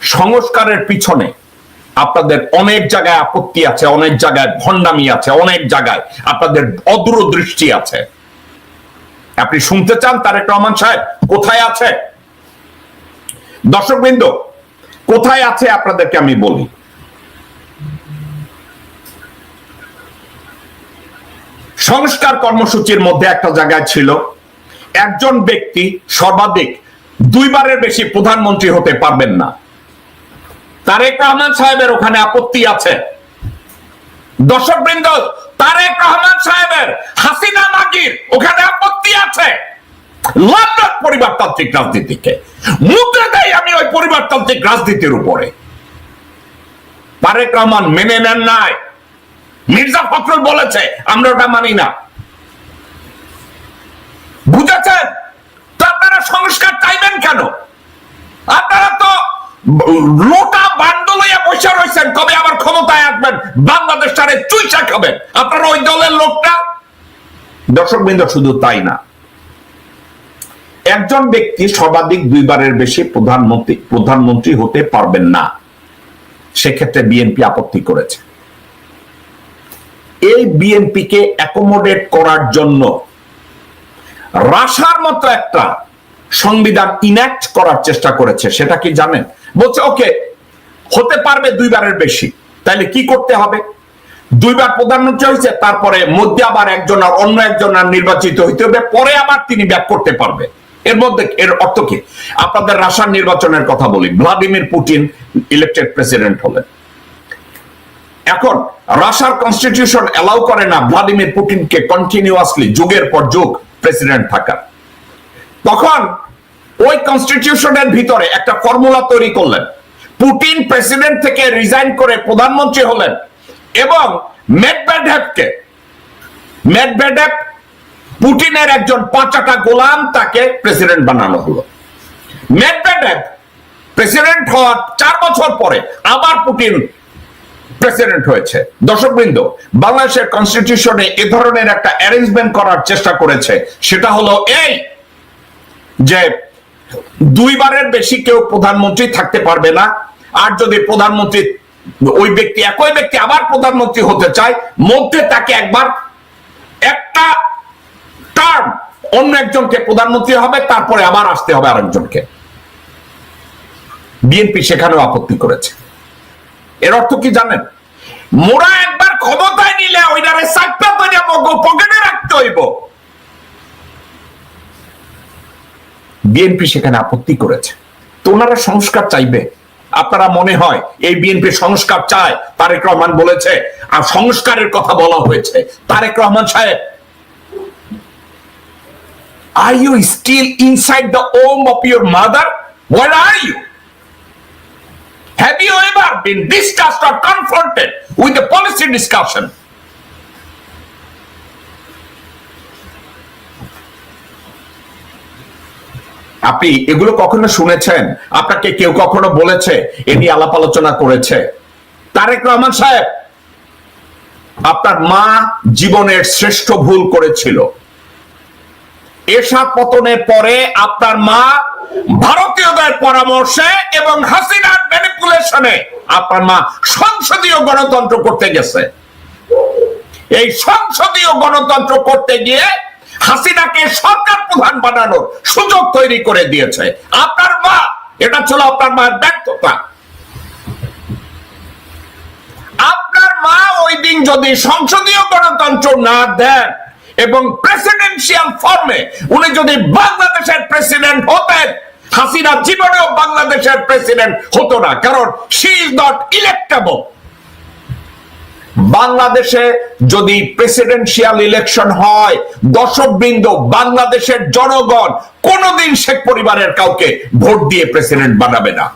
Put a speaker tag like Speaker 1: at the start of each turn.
Speaker 1: সংস্কারের পিছনে আপনাদের অনেক জায়গায় আপত্তি আছে, অনেক জায়গায় ভণ্ডামি আছে, অনেক জায়গায় আপনাদের অদূরদৃষ্টি আছে। আপনি শুনতে চান তারেক রহমান সাহেব? কোথায় আছে? দর্শকবৃন্দ, কোথায় আছে আপনাদেরকে আমি বলি? সংস্কার কর্মসূচির মধ্যে একটা জায়গায় ছিল, একজন ব্যক্তি সর্বাধিক দুইবারের বেশি প্রধানমন্ত্রী হতে পারবেন না। তারেক রহমান সাহেবের ওখানে আপত্তি আছে। দর্শক বৃন্দ তারেক রহমান সাহেবের হাসিনা মাগির ওখানে আপত্তি আছে। লন্ডন পরিবারতান্ত্রিক রাজনীতিকে। মুদ্রা দেয় আমি ওই পরিবারতান্ত্রিক রাজনীতির উপরে। তারেক রহমান মেনে নেন নাই। মির্জা ফখরুল বলেছে, আমরা ওটা মানি না। বুঝেছেন? সংস্কার চাইবেন কেন? আপনারা তো লোটা বান্ড লইয়া বসে রয়েছেন কবে আবার ক্ষমতায় আসবেন, বাংলাদেশ সারে চুইসা খাবেন। আপনারা ওই দলের লোকটা? দর্শক বৃন্দ, শুধু তাই না। একজন ব্যক্তি সর্বাধিক দুইবারের বেশি প্রধানমন্ত্রী প্রধানমন্ত্রী হতে পারবেন না। সেক্ষেত্রে বিএনপি আপত্তি করেছে। এই বিএনপিকে অ্যাকোমোডেট করার জন্য রাশার মতো একটা সংবিধান ইন্যাক্ট করার চেষ্টা করেছে, সেটা কি জানেন? বলছে ওকে হতে পারবে দুইবারের বেশি তাহলে কি করতে হবে? দুইবার প্রধানমন্ত্রী হয়েছে, তারপরে মধ্যে আবার একজন আর অন্য একজন আর নির্বাচিত হইতে হবে, পরে আবার তিনি ব্যাক করতে পারবে। এর মধ্যে, এর অর্থ কি? আপনাদের রাশার নির্বাচনের কথা বলি, ভ্লাদিমির পুটিন ইলেক্টেড প্রেসিডেন্ট হলেন। এখন, রাশার কনস্টিটিউশন অ্যালাউ করে না ভ্লাদিমির পুটিনকে কন্টিনিউয়াসলি যুগের পর যুগ প্রেসিডেন্ট থাকার তখন ওই কনস্টিটিউশনের ভিতরে একটা ফর্মুলা তৈরি করলেন। পুটিন প্রেসিডেন্ট থেকে রিজাইন করে প্রধানমন্ত্রী হলেন এবং মেডভেডেভকে মেডভেডেভ পুটিনের একজন পাঁচাটা গোলাম তাকে প্রেসিডেন্ট বানানো হলো। মেডভেডেভ প্রেসিডেন্ট হওয়ার চার বছর পরে আবার পুটিন প্রেসিডেন্ট হয়েছে। দর্শকবৃন্দ, বাংলাদেশের কনস্টিটিউশনে এ ধরনের একটা অ্যারেঞ্জমেন্ট করার চেষ্টা করেছে। সেটা হলো এই যে দুইবারের বেশি কেউ প্রধানমন্ত্রী থাকতে পারবে না। আর যদি প্রধানমন্ত্রী, ওই ব্যক্তি, একই ব্যক্তি আবার প্রধানমন্ত্রী হতে চায় মধ্যে তাকে একবার একটা টার্ম অন্য একজনকে প্রধানমন্ত্রী হবে, তারপরে আবার আসতে হবে আরেকজনকে। বিএনপি সেখানেও আপত্তি করেছে। এর অর্থ কি জানেন? মোরা একবার ক্ষমতায় নিলে ওইটারে সাতটা পকেটে রাখতে হইব। বিএনপি সেখানে আপত্তি করেছে তো ওনারা সংস্কার চাইবে আপনারা মনে হয় এই বিএনপি সংস্কার চায় তারেক রহমান বলেছে আর সংস্কারের কথা বলা হয়েছে তারেক রহমান সাহেব Are you still inside the home of your mother? Where are you? Have you ever been discussed or confronted with the policy discussion? আপনি এগুলো কখনো শুনেছেন? আপনাকে কেউ কখনো বলেছে? এ নিয়ে আলাপ আলোচনা করেছে। তারেক রহমান সাহেব, আপনার মা জীবনের শ্রেষ্ঠ ভুল করেছিল। এরশাদ পতনের পরে আপনার মা ভারতীয়দের পরামর্শে এবং হাসিনার ম্যানিপুলেশনে আপনার মা সংসদীয় গণতন্ত্র করতে গেছে। এই সংসদীয় গণতন্ত্র করতে গিয়ে হাসিনাকে সরকার প্রধান বানানোর সুযোগ তৈরি করে দিয়েছে। আপনার মা, এটা ছিল আপনার মায়ের ব্যর্থতা। আপনার মা ওই দিন যদি সংসদীয় গণতন্ত্র না দেন এবং প্রেসিডেন্সিয়াল ফর্মে উনি যদি বাংলাদেশের প্রেসিডেন্ট হতেন, হাসিনা জীবনেও বাংলাদেশের প্রেসিডেন্ট হতো না, কারণ শি ইজ নট ইলেক্টেবল বাংলাদেশে যদি প্রেসিডেন্সিয়াল ইলেকশন হয় দর্শক বৃন্দ বাংলাদেশের জনগণ কোনোদিন শেখ পরিবারের কাউকে ভোট দিয়ে প্রেসিডেন্ট বানাবে না।